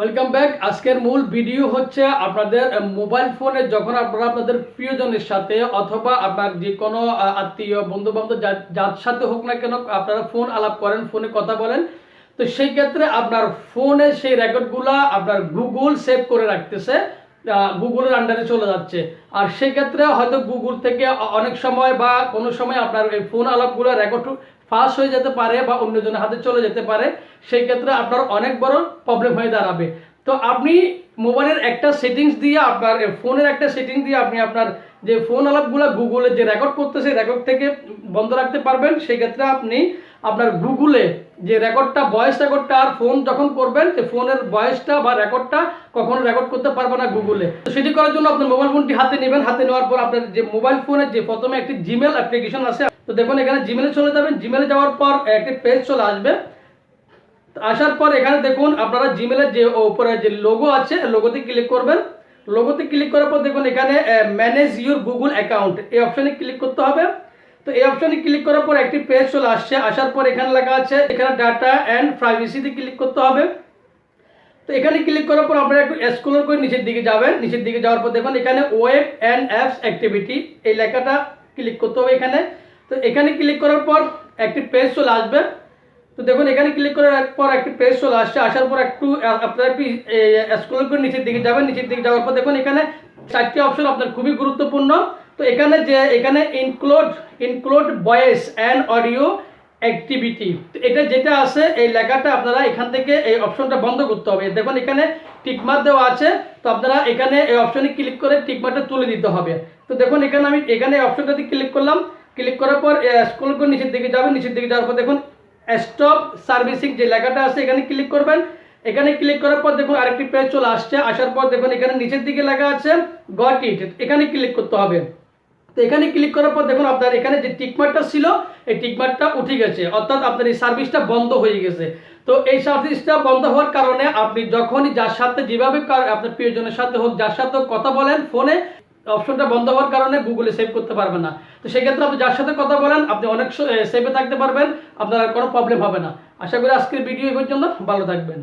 Welcome back আজকের মূল video হচ্ছে আপনাদের মোবাইল ফোনে যখন আপনারা আপনাদের প্রিয়জনের সাথে অথবা আপনার যে কোনো আত্মীয় বন্ধু বান্ধব যার সাথে হোক না কেন আপনারা ফোন আলাপ করেন ফোনে কথা বলেন। তো সেই ক্ষেত্রে আপনার ফোনে সেই রেকর্ডগুলা আপনার গুগল সেভ করে রাখতেছে। গুগলের আন্ডারে চলে যাচ্ছে। আর সেই ক্ষেত্রে হয়তো গুগল থেকে অনেক সময় বা কোনো সময় আপনার এই ফোন আলাপগুলো রেকর্ড ফাঁস হয়ে যেতে পারে বা অন্যজনের হাতে চলে যেতে পারে। সেই ক্ষেত্রে আপনার অনেক বড় প্রবলেম হয়ে দাঁড়াবে। তো আপনি মোবাইলের একটা সেটিংস দিয়ে আপনার ফোনের একটা সেটিং দিয়ে আপনি আপনার যে ফোন আলাপগুলো গুগলে যে রেকর্ড করতেছে রেকর্ড থেকে বন্ধ রাখতে পারবেন। সেক্ষেত্রে আপনি আপনার গুগলে যে রেকর্ডটা, ভয়েস রেকর্ডটা আর ফোন যখন করবেন, যে ফোনের ভয়েসটা বা রেকর্ডটা কখনো রেকর্ড করতে পারবে না গুগলে। তো সেটি করার জন্য আপনার মোবাইল ফোনটি হাতে নেবেন। হাতে নেওয়ার পর আপনার যে মোবাইল ফোনের যে প্রথমে একটি জিমেল অ্যাপ্লিকেশন আছে, তো দেখুন এখানে জিমেলে চলে যাবেন। জিমেলে যাওয়ার পর একটি পেজ চলে আসবে। আসার পর এখানে দেখুন আপনারা জিমেলের যে উপরে যে লোগো আছে লোগোতে ক্লিক করবেন। লোগোতে ক্লিক করার পর দেখুন এখানে ম্যানেজ ইউর গুগল অ্যাকাউন্ট এই অপশানে ক্লিক করতে হবে। তো এই অপশনে ক্লিক করার পর একটি পেজ চলে আসছে। আসার পর এখানে লেখা আছে, এখানে ডাটা অ্যান্ড প্রাইভেসিতে ক্লিক করতে হবে। তো এখানে ক্লিক করার পর আপনারা একটু স্ক্রল করে নিচের দিকে যাবেন। নিচের দিকে যাওয়ার পর দেখুন, এখানে ওয়েব অ্যান্ড অ্যাপস অ্যাক্টিভিটি এই লেখাটা ক্লিক করতে হবে এখানে। তো এখানে ক্লিক করার পর একটি পেজ চলে আসবে। তো দেখুন, এখানে ক্লিক করার পর একটি পেজ চলে আসছে। আসার পর একটু আপনারা একটু স্ক্রল করে নিচের দিকে যাবেন। নিচের দিকে যাওয়ার পর দেখুন, এখানে চারটি অপশন আপনার খুবই গুরুত্বপূর্ণ। তো এখানে যে, এখানে include include voice and audio activity তো এটা যেটা আছে, এই লেখাটা আপনারা এখান থেকে এই অপশনটা বন্ধ করতে হবে। দেখুন, এখানে টিকমার্ক দেওয়া আছে, তো আপনারা এখানে এই অপশনে ক্লিক করে টিকমার্কটা তুলে দিতে হবে। তো দেখুন, এখানে আমি, এখানে অপশনটাতে ক্লিক করলাম। ক্লিক করার পর স্ক্রল করে নিচের দিকে যাবেন। নিচের দিকে যাওয়ার পর দেখুন স্টপ সার্ভিসিং যে লেখাটা আছে, এখানে ক্লিক করবেন। এখানে ক্লিক করার পর দেখুন, আরেকটি পেজ চলে আসছে। আসার পর দেখুন, এখানে নিচের দিকে লেখা আছে গট ইট এখানে ক্লিক করতে হবে। তো এখানে ক্লিক করার পর দেখুন আপনার এখানে যে টিকমার্কটা ছিল, এই টিকমার্কটা উঠে গেছে। অর্থাৎ আপনার এই সার্ভিসটা বন্ধ হয়ে গেছে। তো এই সার্ভিসটা বন্ধ হওয়ার কারণে আপনি যখনই যার সাথে যেভাবে আপনার প্রিয়জনের সাথে হোক, যার সাথে কথা বলেন ফোনে অপশনটা বন্ধ হওয়ার কারণে গুগলে সেভ করতে পারবেন না। তো সেক্ষেত্রে আপনি যার সাথে কথা বলেন, আপনি অনেক সেভে থাকতে পারবেন, আপনার কোনো প্রবলেম হবে না। আশা করি আজকের ভিডিও এই পর্যন্ত ভালো থাকবেন।